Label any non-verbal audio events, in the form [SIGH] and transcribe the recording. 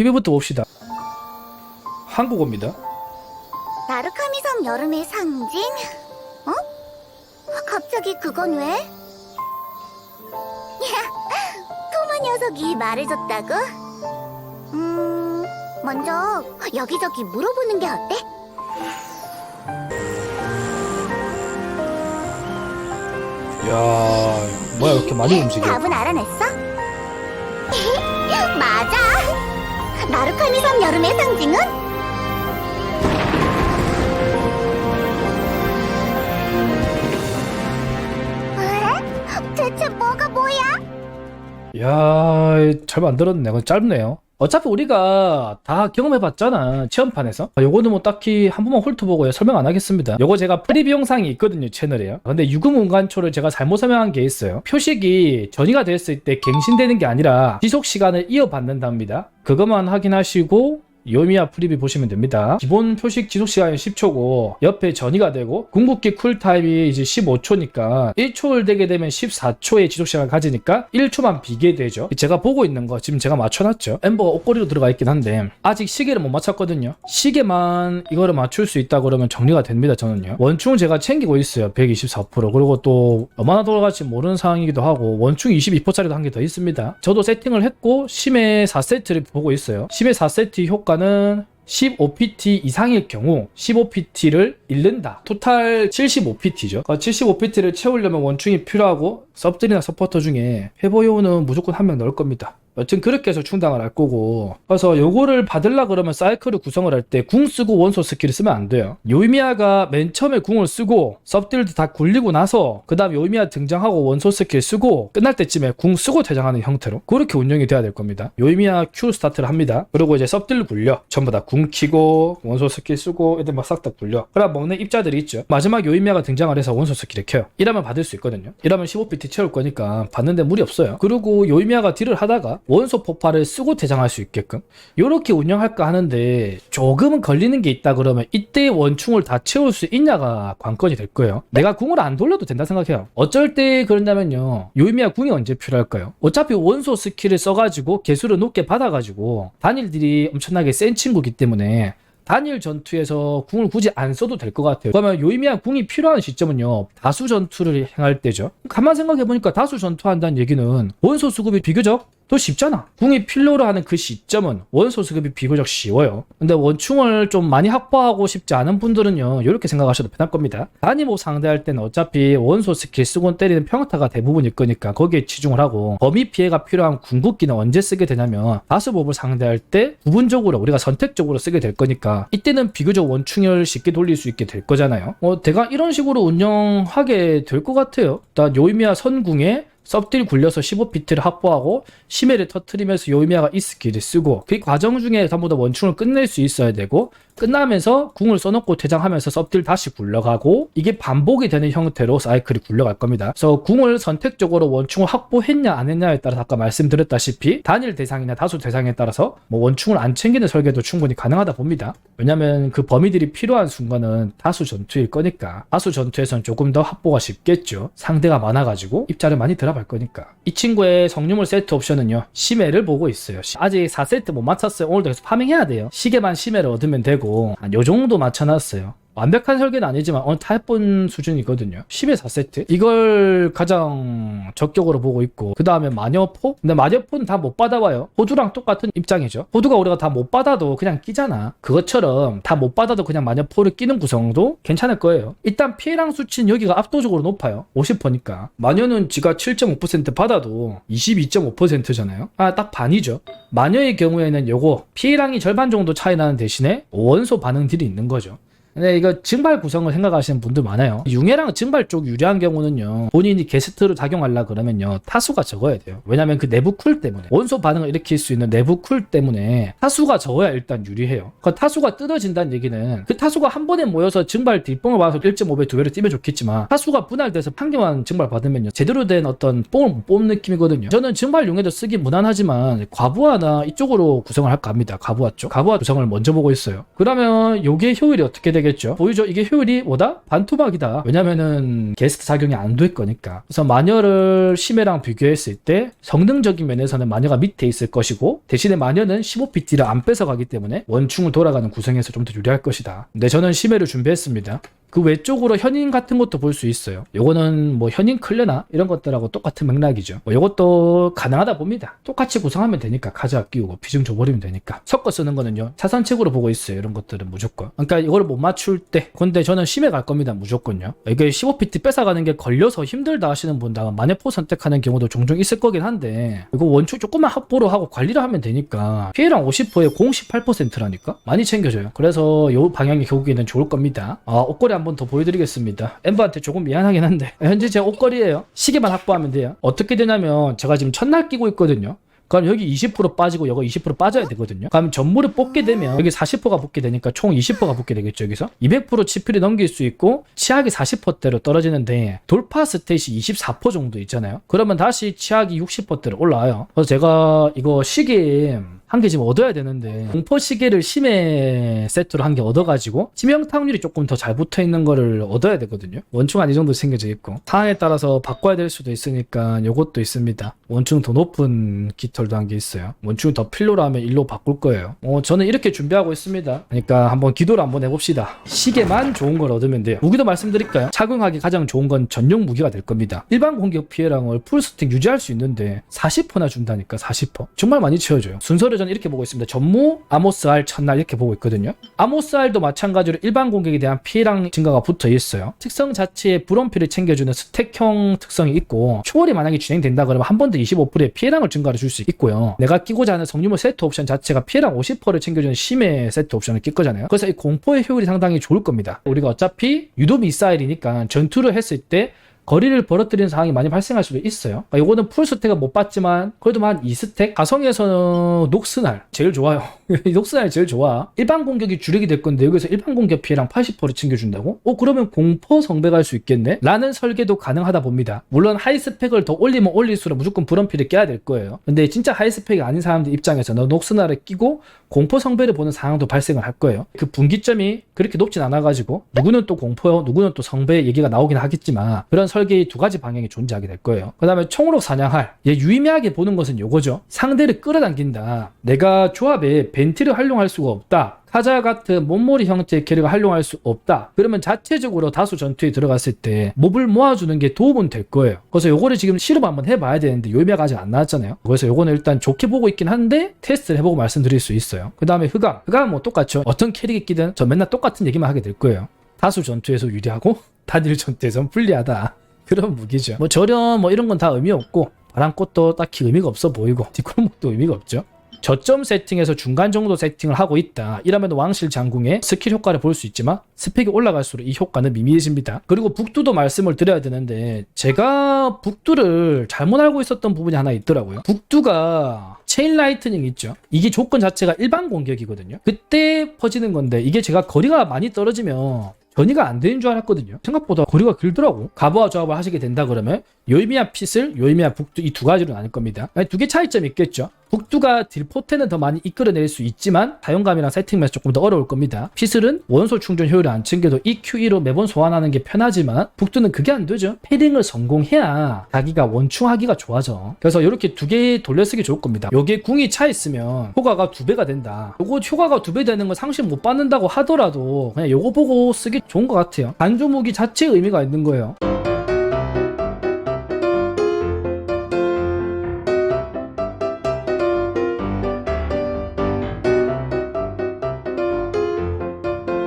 PB부터 봅시다. 한국어입니다. 나르카미 섬 여름의 상징? 어? 갑자기 그건 왜? [LAUGHS] 토마 녀석이 말해줬다고? 음, 먼저 여기저기 물어보는 게 어때? 야 뭐야 이렇게 많이 움직여? 답은 알아냈어? [LAUGHS] 맞아! 나르카미 섬 여름의 상징은? 에? 대체 뭐가 뭐야? 야, 잘 만들었네. 그건 짧네요. 어차피 우리가 다 경험해봤잖아. 체험판에서. 아, 요거는 뭐 딱히 한 번만 훑어보고 설명 안 하겠습니다. 요거 제가 프리뷰 영상이 있거든요, 채널에요. 근데 유금운간초를 제가 잘못 설명한 게 있어요. 표식이 전이가 됐을 때 갱신되는 게 아니라 지속 시간을 이어받는답니다. 그것만 확인하시고 요미야 프리뷰 보시면 됩니다. 기본 표식 지속 시간이 10초고 옆에 전이가 되고 궁극기 쿨타임이 이제 15초니까 1초를 되게 되면 14초의 지속 시간을 가지니까 1초만 비게 되죠. 제가 보고 있는 거 지금 제가 맞춰놨죠. 엠버가 옷걸이로 들어가 있긴 한데 아직 시계를 못 맞췄거든요. 시계만 이거를 맞출 수 있다 그러면 정리가 됩니다. 저는요. 원충을 제가 챙기고 있어요. 124% 그리고 또 얼마나 돌아갈지 모르는 상황이기도 하고 원충 22%짜리도 한 개 더 있습니다. 저도 세팅을 했고 심해 4세트를 보고 있어요. 심해 4세트 효과는 15PT 이상일 경우 15PT를 잃는다. 토탈 75PT죠. 75PT를 채우려면 원충이 필요하고 서브들이나 서포터 중에 회보요는 무조건 한 명 넣을 겁니다. 여튼 그렇게 해서 충당을 할 거고. 그래서 요거를 받으려 그러면 사이클을 구성을 할 때 궁 쓰고 원소 스킬을 쓰면 안 돼요. 요이미아가 맨 처음에 궁을 쓰고 섭딜도 다 굴리고 나서 그 다음 요이미아 등장하고 원소 스킬 쓰고 끝날 때쯤에 궁 쓰고 퇴장하는 형태로 그렇게 운영이 돼야 될 겁니다. 요이미아 Q 스타트를 합니다. 그리고 이제 섭딜 굴려. 전부 다 궁 키고 원소 스킬 쓰고 애들 막 싹 다 굴려. 그럼 먹는 입자들이 있죠. 마지막 요이미아가 등장을 해서 원소 스킬을 켜요. 이러면 받을 수 있거든요. 이러면 15비트 채울 거니까 받는데 무리 없어요. 그리고 요이미아가 딜을 하다가 원소 폭발을 쓰고 대장할 수 있게끔 이렇게 운영할까 하는데 조금은 걸리는 게 있다 그러면 이때 원충을 다 채울 수 있냐가 관건이 될 거예요. 내가 궁을 안 돌려도 된다 생각해요. 어쩔 때 그런다면요. 요이미야 궁이 언제 필요할까요? 어차피 원소 스킬을 써가지고 개수를 높게 받아가지고 단일들이 엄청나게 센 친구기 때문에 단일 전투에서 궁을 굳이 안 써도 될 것 같아요. 그러면 요이미한 궁이 필요한 시점은요. 다수 전투를 행할 때죠. 가만 생각해보니까 다수 전투한다는 얘기는 원소 수급이 비교적 더 쉽잖아. 궁이 필요로 하는 그 시점은 원소 수급이 비교적 쉬워요. 근데 원충을 좀 많이 확보하고 싶지 않은 분들은요. 이렇게 생각하셔도 편할 겁니다. 단위모 상대할 때는 어차피 원소 스킬 쓰고 때리는 평타가 대부분일 거니까 거기에 치중을 하고 범위 피해가 필요한 궁극기는 언제 쓰게 되냐면 다수몹을 상대할 때 부분적으로 우리가 선택적으로 쓰게 될 거니까 이때는 비교적 원충을 쉽게 돌릴 수 있게 될 거잖아요. 어, 대강 이런 식으로 운영하게 될 것 같아요. 일단 요이미아 선궁에 섭딜 굴려서 15비트를 확보하고 심해를 터트리면서 요이미아가 이 스킬을 쓰고 그 과정 중에 전부 다 원충을 끝낼 수 있어야 되고 끝나면서 궁을 써놓고 퇴장하면서 섭딜 다시 굴러가고 이게 반복이 되는 형태로 사이클이 굴러갈 겁니다. 그래서 궁을 선택적으로 원충을 확보했냐 안 했냐에 따라서 아까 말씀드렸다시피 단일 대상이나 다수 대상에 따라서 뭐 원충을 안 챙기는 설계도 충분히 가능하다 봅니다. 왜냐면 그 범위들이 필요한 순간은 다수 전투일 거니까 다수 전투에선 조금 더 확보가 쉽겠죠. 상대가 많아가지고 입자를 많이 들어 갈 거니까 이 친구의 성유물 세트 옵션은요 심해를 보고 있어요. 아직 4세트 못 맞췄어요. 오늘도 계속 파밍해야 돼요. 시계만 심해를 얻으면 되고 한 요 정도 맞춰놨어요. 완벽한 설계는 아니지만 어느 타입본 수준이거든요. 10에 4세트? 이걸 가장 적격으로 보고 있고 그 다음에 마녀포? 근데 마녀포는 다 못 받아와요. 호두랑 똑같은 입장이죠. 호두가 우리가 다 못 받아도 그냥 끼잖아. 그것처럼 다 못 받아도 그냥 마녀포를 끼는 구성도 괜찮을 거예요. 일단 피해량 수치는 여기가 압도적으로 높아요. 50%니까. 마녀는 지가 7.5% 받아도 22.5%잖아요. 아, 딱 반이죠. 마녀의 경우에는 요거 피해량이 절반 정도 차이 나는 대신에 원소 반응들이 있는 거죠. 근데 이거 증발 구성을 생각하시는 분들 많아요. 융해랑 증발 쪽 유리한 경우는요. 본인이 게스트로 작용하려 그러면요. 타수가 적어야 돼요. 왜냐면 그 내부 쿨 때문에 원소 반응을 일으킬 수 있는 내부 쿨 때문에 타수가 적어야 일단 유리해요. 그 타수가 뜯어진다는 얘기는 그 타수가 한 번에 모여서 증발 뒷봉을 받아서 1.5배 두 배로 뛰면 좋겠지만 타수가 분할돼서 한 개만 증발 받으면요. 제대로 된 어떤 뽕을 못 뽑는 느낌이거든요. 저는 증발 융해도 쓰기 무난하지만 과부하나 이쪽으로 구성을 할까 합니다. 과부하 쪽. 과부하 구성을 먼저 보고 있어요. 그러면 요게 효율이 어떻게 되겠 냐 보이겠죠? 보이죠? 이게 효율이 뭐다? 반토막이다. 왜냐면은 게스트 작용이 안 될 거니까. 그래서 마녀를 심해랑 비교했을 때 성능적인 면에서는 마녀가 밑에 있을 것이고 대신에 마녀는 15PT를 안 뺏어가기 때문에 원충을 돌아가는 구성에서 좀 더 유리할 것이다. 근데 저는 심해를 준비했습니다. 그 외쪽으로 현인 같은 것도 볼 수 있어요. 요거는 뭐 현인 클레나 이런 것들하고 똑같은 맥락이죠. 뭐 요것도 가능하다 봅니다. 똑같이 구성하면 되니까 가져와 끼우고 비중 줘버리면 되니까. 섞어 쓰는 거는요. 차선책으로 보고 있어요. 이런 것들은 무조건. 그러니까 이걸 못 맞출 때. 근데 저는 심해 갈 겁니다. 무조건요. 이게 15PT 뺏어가는 게 걸려서 힘들다 하시는 분다가 만회포 선택하는 경우도 종종 있을 거긴 한데 이거 원축 조금만 합보로 하고 관리를 하면 되니까 피해량 50%에 공 18%라니까 많이 챙겨줘요. 그래서 요 방향이 결국에는 좋을 겁니다. 아, 옷걸이 한번 더 보여드리겠습니다. 엠버한테 조금 미안하긴 한데 현재 제 옷걸이에요. 시계만 확보하면 돼요. 어떻게 되냐면 제가 지금 첫날 끼고 있거든요. 그럼 여기 20% 빠지고 여기 20% 빠져야 되거든요. 그럼 전무를 뽑게 되면 여기 40%가 붙게 되니까 총 20%가 붙게 되겠죠, 여기서. 200% 치필이 넘길 수 있고 치약이 40%대로 떨어지는데 돌파 스탯이 24% 정도 있잖아요. 그러면 다시 치약이 60%대로 올라와요. 그래서 제가 이거 시계 한 개 지금 얻어야 되는데 공포 시계를 심해 세트로 한 개 얻어가지고 치명타률이 조금 더 잘 붙어 있는 거를 얻어야 되거든요. 원충 한이 정도 생겨져 있고 상황에 따라서 바꿔야 될 수도 있으니까 요것도 있습니다. 원충 더 높은 깃털도 한 개 있어요. 원충 더 필요로 하면 일로 바꿀 거예요. 어, 저는 이렇게 준비하고 있습니다. 그러니까 한번 기도를 한번 해봅시다. 시계만 좋은 걸 얻으면 돼요. 무기도 말씀드릴까요? 착용하기 가장 좋은 건 전용 무기가 될 겁니다. 일반 공격 피해량을 풀스택 유지할 수 있는데 40%나 준다니까 40%. 정말 많이 채워줘요. 순서를 저는 이렇게 보고 있습니다. 전무, 아모스 알, 첫날 이렇게 보고 있거든요. 아모스 알도 마찬가지로 일반 공격에 대한 피해량 증가가 붙어 있어요. 특성 자체에 불원피를 챙겨주는 스택형 특성이 있고 초월이 만약에 진행된다 그러면 한 번 더 25%의 피해량을 증가를 줄 수 있고요. 내가 끼고자 하는 성유물 세트 옵션 자체가 피해량 50%를 챙겨주는 심해 세트 옵션을 낄 거잖아요. 그래서 이 공포의 효율이 상당히 좋을 겁니다. 우리가 어차피 유도 미사일이니까 전투를 했을 때 거리를 벌어뜨리는 상황이 많이 발생할 수도 있어요. 그러니까 이거는 풀 스택은 못 받지만 그래도 한 2스택? 가성에서는 녹스날 제일 좋아요. [LAUGHS] 녹스날이 제일 좋아. 일반 공격이 주력이 될 건데 여기서 일반 공격 피해량 80% 챙겨준다고? 어 그러면 공포 성배 갈 수 있겠네? 라는 설계도 가능하다 봅니다. 물론 하이 스펙을 더 올리면 올릴수록 무조건 불원피를 깨야 될 거예요. 근데 진짜 하이 스펙이 아닌 사람들 입장에서는 녹스날을 끼고 공포 성배를 보는 상황도 발생을 할 거예요. 그 분기점이 그렇게 높진 않아가지고 누구는 또 공포요, 누구는 또 성배 얘기가 나오긴 하겠지만 그런 설계의 두 가지 방향이 존재하게 될 거예요. 그 다음에 총으로 사냥할 얘 유의미하게 보는 것은 요거죠. 상대를 끌어당긴다. 내가 조합에 벤티를 활용할 수가 없다. 카자 같은 몸머리 형태의 캐릭을 활용할 수 없다. 그러면 자체적으로 다수 전투에 들어갔을 때 몹을 모아주는 게 도움은 될 거예요. 그래서 요거를 지금 실험 한번 해봐야 되는데 요미가 아직 안 나왔잖아요. 그래서 요거는 일단 좋게 보고 있긴 한데 테스트를 해보고 말씀드릴 수 있어요. 그 다음에 흑암. 흑암은 뭐 똑같죠. 어떤 캐릭이 끼든 저 맨날 똑같은 얘기만 하게 될 거예요. 다수 전투에서 유리하고 [LAUGHS] 단일 전투에선 불리하다. 그런 무기죠. 뭐 저렴 뭐 이런 건 다 의미 없고 바람꽃도 딱히 의미가 없어 보이고 [LAUGHS] 뒷골목도 의미가 없죠. 저점 세팅에서 중간 정도 세팅을 하고 있다. 이러면 왕실 장궁의 스킬 효과를 볼 수 있지만 스펙이 올라갈수록 이 효과는 미미해집니다. 그리고 북두도 말씀을 드려야 되는데 제가 북두를 잘못 알고 있었던 부분이 하나 있더라고요. 북두가 체인 라이트닝 있죠. 이게 조건 자체가 일반 공격이거든요. 그때 퍼지는 건데 이게 제가 거리가 많이 떨어지면 전이가 안 되는 줄 알았거든요. 생각보다 거리가 길더라고. 가부와 조합을 하시게 된다 그러면 요이미야 핏을 요이미야 북두 이 두 가지로 나눌 겁니다. 두 개 차이점이 있겠죠. 북두가 딜포텐은 더 많이 이끌어낼 수 있지만 사용감이랑 세팅면에서 조금 더 어려울 겁니다. 피슬은 원소 충전 효율을 안 챙겨도 EQE로 매번 소환하는 게 편하지만 북두는 그게 안 되죠. 패딩을 성공해야 자기가 원충하기가 좋아져. 그래서 이렇게 두 개 돌려 쓰기 좋을 겁니다. 요게 궁이 차 있으면 효과가 두 배가 된다. 요거 효과가 두 배 되는 건 상식 못 받는다고 하더라도 그냥 요거 보고 쓰기 좋은 것 같아요. 간조무기 자체의 의미가 있는 거예요.